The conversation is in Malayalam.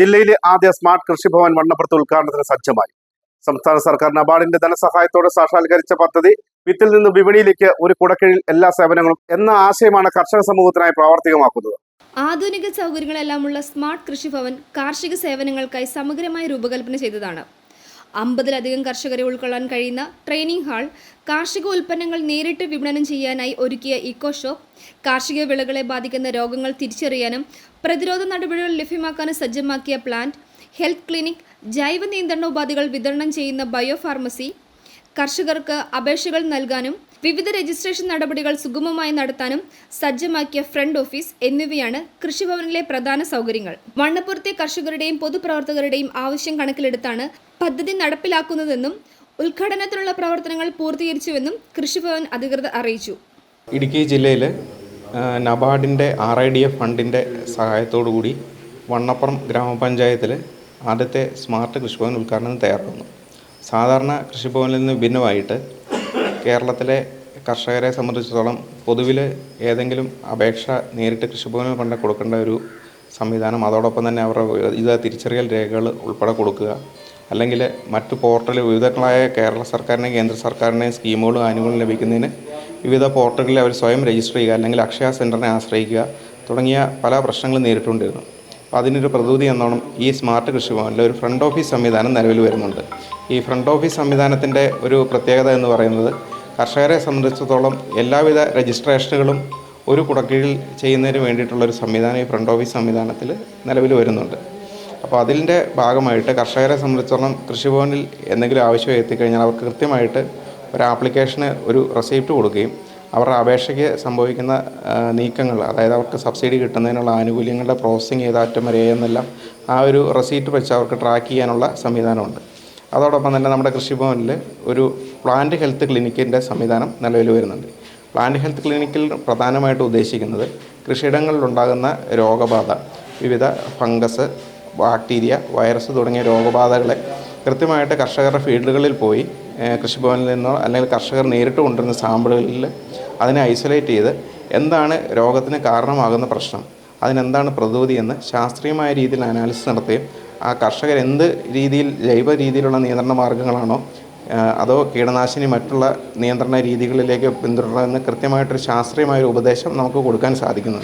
ജില്ലയിലെ ആദ്യ സ്മാർട്ട് കൃഷിഭവൻ വണ്ണപ്പുറത്ത് ഉദ്ഘാടനത്തിന് സജ്ജമായി. സംസ്ഥാന സർക്കാർ നബാർഡിന്റെ ധനസഹായത്തോടെ സാക്ഷാത്കരിച്ച പദ്ധതി വിത്തിൽ നിന്ന് വിപണിയിലേക്ക് ഒരു കുടക്കീഴിൽ എല്ലാ സേവനങ്ങളും എന്ന ആശയമാണ് കർഷക സമൂഹത്തിനായി പ്രാവർത്തികമാക്കുന്നത്. ആധുനിക സൗകര്യങ്ങളെല്ലാമുള്ള സ്മാർട്ട് കൃഷിഭവൻ കാർഷിക സേവനങ്ങൾക്കായി സമഗ്രമായി രൂപകൽപ്പന ചെയ്തതാണ്. അമ്പതിലധികം കർഷകരെ ഉൾക്കൊള്ളാൻ കഴിയുന്ന ട്രെയിനിംഗ് ഹാൾ കാർഷിക ഉൽപ്പന്നങ്ങൾ നേരിട്ട് വിപണനം ചെയ്യാനായി ഒരുക്കിയ ഇക്കോ ഷോപ്പ് കാർഷിക വിളകളെ ബാധിക്കുന്ന രോഗങ്ങൾ തിരിച്ചറിയാനും പ്രതിരോധ നടപടികൾ ലഭ്യമാക്കാനും സജ്ജമാക്കിയ പ്ലാന്റ് ഹെൽത്ത് ക്ലിനിക് ജൈവ നിയന്ത്രണ ഉപാധികൾ വിതരണം ചെയ്യുന്ന ബയോഫാർമസി കർഷകർക്ക് അപേക്ഷകൾ നൽകാനും വിവിധ രജിസ്ട്രേഷൻ നടപടികൾ സുഗമമായി നടത്താനും സജ്ജമാക്കിയ ഫ്രണ്ട് ഓഫീസ് എന്നിവയാണ് കൃഷിഭവനിലെ പ്രധാന സൗകര്യങ്ങൾ. വണ്ണപ്പുറത്തെ കർഷകരുടെയും പൊതുപ്രവർത്തകരുടെയും ആവശ്യം കണക്കിലെടുത്താണ് പദ്ധതി നടപ്പിലാക്കുന്നതെന്നും ഉദ്ഘാടനത്തിനുള്ള പ്രവർത്തനങ്ങൾ പൂർത്തീകരിച്ചുവെന്നും കൃഷിഭവൻ അധികൃതർ അറിയിച്ചു. ഇടുക്കി ജില്ലയിൽ നബാർഡിന്റെ ആർ ഐ ഡി എഫ് ഫണ്ടിന്റെ സഹായത്തോടു കൂടി വണ്ണപ്പുറം ഗ്രാമപഞ്ചായത്തിൽ ആദ്യത്തെ സ്മാർട്ട് കൃഷിഭവൻ ഉദ്ഘാടനം തയ്യാറാക്കുന്നു. സാധാരണ കൃഷിഭവനിൽ നിന്ന് ഭിന്നമായിട്ട് കേരളത്തിലെ കർഷകരെ സംബന്ധിച്ചിടത്തോളം പൊതുവിൽ ഏതെങ്കിലും അപേക്ഷ നേരിട്ട് കൃഷിഭവനിൽ കൊണ്ട് കൊടുക്കേണ്ട ഒരു സംവിധാനം അതോടൊപ്പം തന്നെ അവരുടെ വിവിധ തിരിച്ചറിയൽ രേഖകൾ ഉൾപ്പെടെ കൊടുക്കുക. അല്ലെങ്കിൽ മറ്റു പോർട്ടൽ വിവിധങ്ങളായ കേരള സർക്കാരിനെയും കേന്ദ്ര സർക്കാരിനെയും സ്കീമുകളും ആനുകൂല്യം ലഭിക്കുന്നതിന് വിവിധ പോർട്ടലുകളിൽ അവർ സ്വയം രജിസ്റ്റർ ചെയ്യുക അല്ലെങ്കിൽ അക്ഷയ സെന്ററിനെ ആശ്രയിക്കുക തുടങ്ങിയ പല പ്രശ്നങ്ങളും നേരിട്ടുകൊണ്ടിരുന്നു. അപ്പോൾ അതിനൊരു പ്രതിവിധി എന്നോണം ഈ സ്മാർട്ട് കൃഷിഭവനിൽ ഒരു ഫ്രണ്ട് ഓഫീസ് സംവിധാനം നിലവിൽ വരുന്നുണ്ട്. ഈ ഫ്രണ്ട് ഓഫീസ് സംവിധാനത്തിന്റെ ഒരു പ്രത്യേകത എന്ന് പറയുന്നത് കർഷകരെ സംബന്ധിച്ചിടത്തോളം എല്ലാവിധ രജിസ്ട്രേഷനുകളും ഒരു കുടക്കീഴിൽ ചെയ്യുന്നതിന് വേണ്ടിയിട്ടുള്ളൊരു സംവിധാനം ഈ ഫ്രണ്ട് ഓഫീസ് സംവിധാനത്തിൽ നിലവിൽ വരുന്നുണ്ട്. അപ്പോൾ അതിന്റെ ഭാഗമായിട്ട് കർഷകരെ സംബന്ധിച്ചിടത്തോളം കൃഷിഭവനിൽ എന്തെങ്കിലും ആവശ്യം എത്തിക്കഴിഞ്ഞാൽ അവർക്ക് കൃത്യമായിട്ട് ഒരു ആപ്ലിക്കേഷന് ഒരു റെസിപ്റ്റ് കൊടുക്കുകയും അവരുടെ അപേക്ഷയ്ക്ക് സംഭവിക്കുന്ന നീക്കങ്ങൾ അതായത് അവർക്ക് സബ്സിഡി കിട്ടുന്നതിനുള്ള ആനുകൂല്യങ്ങളുടെ പ്രോസസ്സിങ് ചെയ്ത അറ്റം വരെ എന്നെല്ലാം ആ ഒരു റെസീറ്റ് വെച്ച് അവർക്ക് ട്രാക്ക് ചെയ്യാനുള്ള സംവിധാനമുണ്ട്. അതോടൊപ്പം തന്നെ നമ്മുടെ കൃഷിഭവനിൽ ഒരു പ്ലാന്റ് ഹെൽത്ത് ക്ലിനിക്കിന്റെ സംവിധാനം നിലവിൽ വരുന്നുണ്ട്. പ്ലാന്റ് ഹെൽത്ത് ക്ലിനിക്കിൽ പ്രധാനമായിട്ട് ഉദ്ദേശിക്കുന്നത് കൃഷിയിടങ്ങളിലുണ്ടാകുന്ന രോഗബാധ വിവിധ ഫംഗസ് ബാക്ടീരിയ വൈറസ് തുടങ്ങിയ രോഗബാധകളെ കൃത്യമായിട്ട് കർഷകരുടെ ഫീൽഡുകളിൽ പോയി കൃഷിഭവനിൽ നിന്നോ അല്ലെങ്കിൽ കർഷകർ നേരിട്ട് കൊണ്ടുവരുന്ന സാമ്പിളുകളിൽ അതിനെ ഐസൊലേറ്റ് ചെയ്ത് എന്താണ് രോഗത്തിന് കാരണമാകുന്ന പ്രശ്നം അതിനെന്താണ് പ്രതിവിധി എന്ന് ശാസ്ത്രീയമായ രീതിയിൽ അനാലിസിസ് നടത്തുകയും ആ കർഷകർ എന്ത് രീതിയിൽ ജൈവ രീതിയിലുള്ള നിയന്ത്രണ മാർഗങ്ങളാണോ അതോ കീടനാശിനി മറ്റുള്ള നിയന്ത്രണ രീതികളിലേക്ക് പിന്തുടരണമെന്ന് കൃത്യമായിട്ടൊരു ശാസ്ത്രീയമായൊരു ഉപദേശം നമുക്ക് കൊടുക്കാൻ സാധിക്കുന്നുണ്ട്